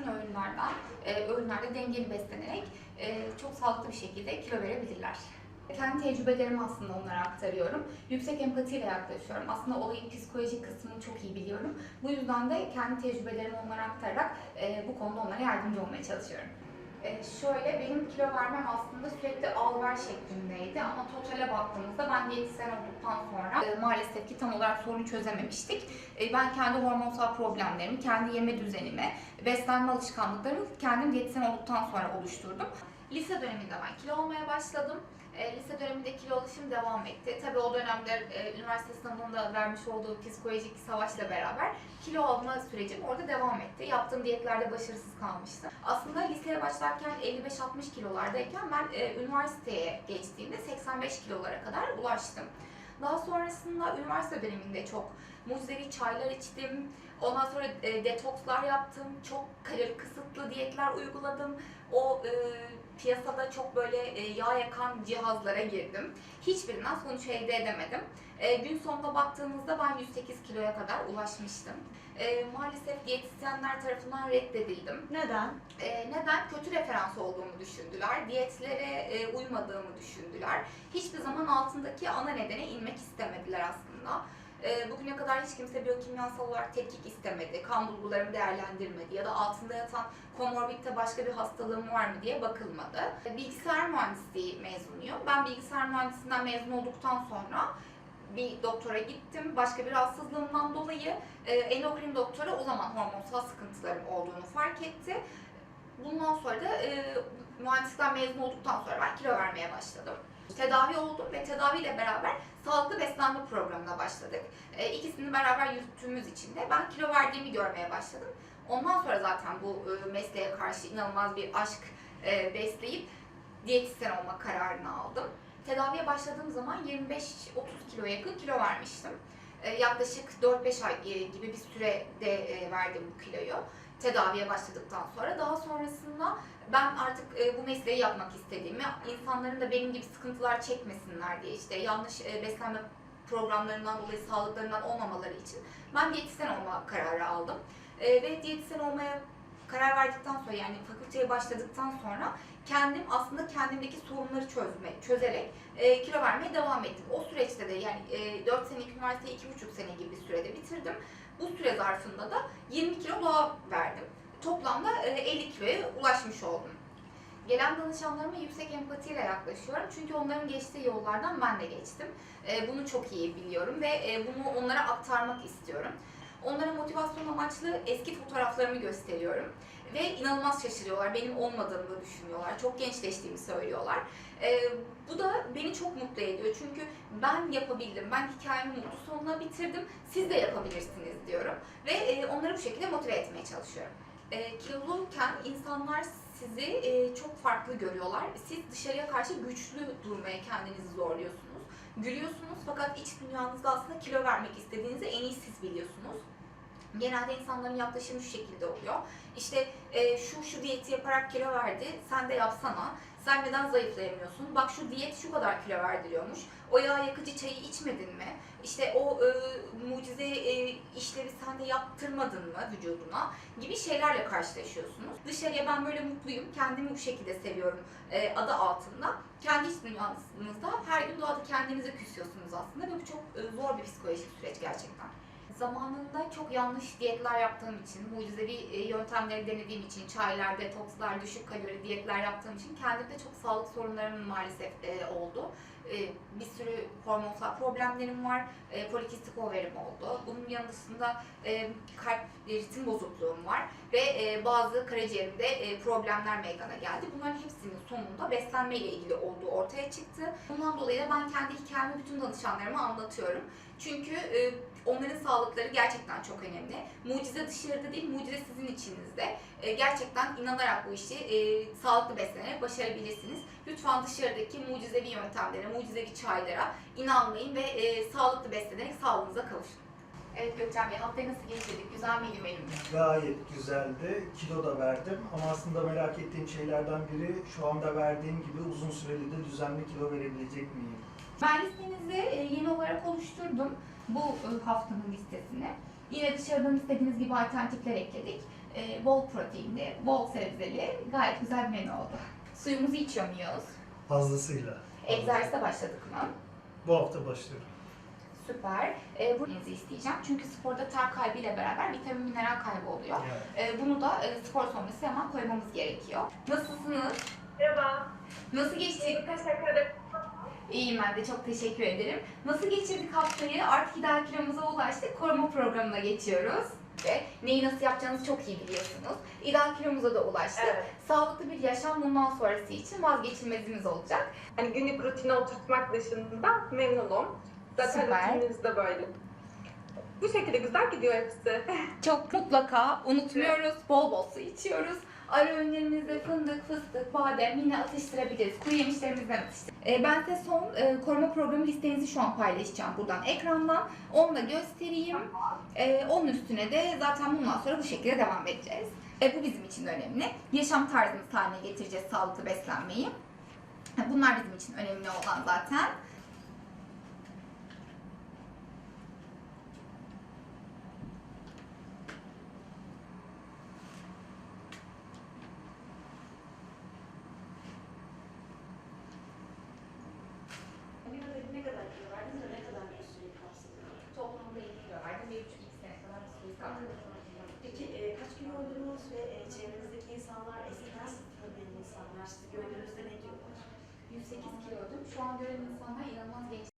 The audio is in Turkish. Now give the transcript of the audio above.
bütün öğünlerden, e, öğünlerde dengeli beslenerek e, çok sağlıklı bir şekilde kilo verebilirler. Kendi tecrübelerimi aslında onlara aktarıyorum. Yüksek empatiyle yaklaşıyorum. Aslında olayın psikolojik kısmını çok iyi biliyorum. Bu yüzden de kendi tecrübelerimi onlara aktararak e, bu konuda onlara yardımcı olmaya çalışıyorum. E, şöyle benim kilo vermem aslında sürekli al ver şeklindeydi ama totale baktığımızda ben diyetisyen olduktan sonra e, maalesef ki tam olarak sorunu çözememiştik. E, ben kendi hormonsal problemlerimi, kendi yeme düzenimi, beslenme alışkanlıklarımı kendim diyetisyen olduktan sonra oluşturdum. Lise döneminde ben kilo almaya başladım. E, lise döneminde kilo alışım devam etti. Tabii o dönemde e, üniversite sınavında vermiş olduğu psikolojik savaşla beraber kilo alma sürecim orada devam etti. Yaptığım diyetlerde başarısız kalmıştım. Aslında liseye başlarken 55-60 kilolardayken ben e, üniversiteye geçtiğimde 85 kilolara kadar ulaştım. Daha sonrasında üniversite döneminde çok mucizevi çaylar içtim. Ondan sonra e, detokslar yaptım. Çok kalori kısıtlı diyetler uyguladım. O e, piyasada çok böyle e, yağ yakan cihazlara girdim. Hiçbirinden sonuç elde edemedim. E, gün sonunda baktığımızda ben 108 kiloya kadar ulaşmıştım. E, maalesef diyetisyenler tarafından reddedildim. Neden? Neden? Kötü referans olduğumu düşündüler. Diyetlere uymadığımı düşündüler. Hiçbir zaman altındaki ana nedene inmek istemediler aslında. E, bugüne kadar hiç kimse biyokimyasal olarak tetkik istemedi, kan bulgularımı değerlendirmedi ya da altında yatan komorbitte başka bir hastalığım var mı diye bakılmadı. E, Bilgisayar mühendisliği mezunuyum. Ben bilgisayar mühendisliğinden mezun olduktan sonra bir doktora gittim. Başka bir rahatsızlığımdan dolayı e, endokrin doktora o zaman hormonsal sıkıntılarım olduğunu fark etti. Bundan sonra da e, mühendislikten mezun olduktan sonra ben kilo vermeye başladım. Tedavi oldum ve tedaviyle beraber sağlıklı beslenme programına başladık. E, ikisini beraber yürüttüğümüz için de ben kilo verdiğimi görmeye başladım. Ondan sonra zaten bu e, mesleğe karşı inanılmaz bir aşk e, besleyip diyetisyen olma kararını aldım. Tedaviye başladığım zaman 25-30 kilo yakın kilo vermiştim. E, yaklaşık 4-5 ay e, gibi bir sürede e, verdim bu kiloyu tedaviye başladıktan sonra. Daha sonrasında ben artık e, bu mesleği yapmak istediğimi, insanların da benim gibi sıkıntılar çekmesinler diye işte yanlış e, beslenme programlarından dolayı sağlıklarından olmamaları için ben diyetisyen olma kararı aldım. E, ve diyetisyen olmaya karar verdikten sonra yani fakülteye başladıktan sonra kendim aslında kendimdeki sorunları çözme, çözerek e, kilo vermeye devam ettim. O süreçte de yani e, 4 senelik üniversiteyi 2,5 sene gibi bir sürede bitirdim. Bu süre zarfında da 20 kilo daha verdim. Toplamda e, 50 kiloya ulaşmış oldum. Gelen danışanlarıma yüksek empatiyle yaklaşıyorum. Çünkü onların geçtiği yollardan ben de geçtim. E, bunu çok iyi biliyorum ve e, bunu onlara aktarmak istiyorum. Onlara motivasyon amaçlı eski fotoğraflarımı gösteriyorum. Ve inanılmaz şaşırıyorlar. Benim olmadığımı düşünüyorlar. Çok gençleştiğimi söylüyorlar. E, bu da beni çok mutlu ediyor. Çünkü ben yapabildim. Ben hikayemi mutlu sonuna bitirdim. Siz de yapabilirsiniz diyorum. Ve e, onları bu şekilde motive etmeye çalışıyorum. E, kiloluyken insanlar sizi e, çok farklı görüyorlar. Siz dışarıya karşı güçlü durmaya kendinizi zorluyorsunuz. Gülüyorsunuz fakat iç dünyanızda aslında kilo vermek istediğinizi en iyi siz biliyorsunuz. Genelde insanların yaklaşımı şu şekilde oluyor. İşte e, şu şu diyeti yaparak kilo verdi, sen de yapsana. Sen neden zayıflayamıyorsun? Bak şu diyet şu kadar kilo verdiriyormuş. O yağ yakıcı çayı içmedin mi? İşte o e, mucize e, işlevi sen de yaptırmadın mı vücuduna? Gibi şeylerle karşılaşıyorsunuz. Dışarıya ben böyle mutluyum, kendimi bu şekilde seviyorum e, adı altında. Kendi iç her gün doğada kendinize küsüyorsunuz aslında ve bu çok e, zor bir psikolojik süreç gerçekten. Zamanında çok yanlış diyetler yaptığım için, mucizevi e, yöntemleri denediğim için, çaylar, detokslar, düşük kalori diyetler yaptığım için kendimde çok sağlık sorunlarım maalesef e, oldu. E, bir sürü hormonsal problemlerim var, polikistik overim oldu. Bunun yanısında kalp ritim bozukluğum var ve bazı karaciğerimde problemler meydana geldi. Bunların hepsinin sonunda beslenme ile ilgili olduğu ortaya çıktı. Bundan dolayı da ben kendi hikayemi bütün danışanlarıma anlatıyorum. Çünkü onların sağlıkları gerçekten çok önemli. Mucize dışarıda değil, mucize sizin içinizde. E, gerçekten inanarak bu işi e, sağlıklı beslenerek başarabilirsiniz. Lütfen dışarıdaki mucizevi yöntemlere, mucizevi çaylara inanmayın ve e, sağlıklı beslenerek sağlığınıza kavuşun. Evet Gökçen Bey, haftayı nasıl geçirdik? Güzel miydi benimle? Gayet güzeldi. Kilo da verdim ama aslında merak ettiğim şeylerden biri şu anda verdiğim gibi uzun süreli de düzenli kilo verebilecek miyim? Ben listenizi e, yeni olarak oluşturdum bu e, haftanın listesini. Yine dışarıdan istediğiniz gibi alternatifler ekledik. e, bol proteinli, bol sebzeli, gayet güzel bir menü oldu. Suyumuzu içiyor muyuz? Fazlasıyla. Egzersize başladık mı? Bu hafta başlıyorum. Süper. E, bunu isteyeceğim çünkü sporda ter kaybıyla beraber vitamin mineral kaybı oluyor. Yani. E, bunu da e, spor sonrası hemen koymamız gerekiyor. Nasılsınız? Merhaba. Nasıl geçti? İyi, teşekkür ederim. İyiyim ben de çok teşekkür ederim. Nasıl geçirdik haftayı? Artık ideal kilomuza ulaştık. Koruma programına geçiyoruz. Ve neyi nasıl yapacağınızı çok iyi biliyorsunuz. İdeal kilomuza da ulaştık. Evet. Sağlıklı bir yaşam bundan sonrası için vazgeçilmezimiz olacak. Hani günlük rutine oturtmak dışında memnunum. Zaten Süper. rutininiz de böyle. Bu şekilde güzel gidiyor hepsi. Çok mutlaka unutmuyoruz. Bol bol su içiyoruz. Ara öğünlerimizde fındık, fıstık, badem yine atıştırabiliriz. Kuru yemişlerimizden atıştır. Ee, ben size son e, koruma programı listenizi şu an paylaşacağım buradan ekrandan. Onu da göstereyim. Ee, onun üstüne de zaten bundan sonra bu şekilde devam edeceğiz. E, bu bizim için önemli. Yaşam tarzımız haline getireceğiz sağlıklı beslenmeyi. Bunlar bizim için önemli olan zaten. insanlar sizi gördüğünüzde ne diyorlar? 108 kiloydum. Şu an gören insanlar inanılmaz genç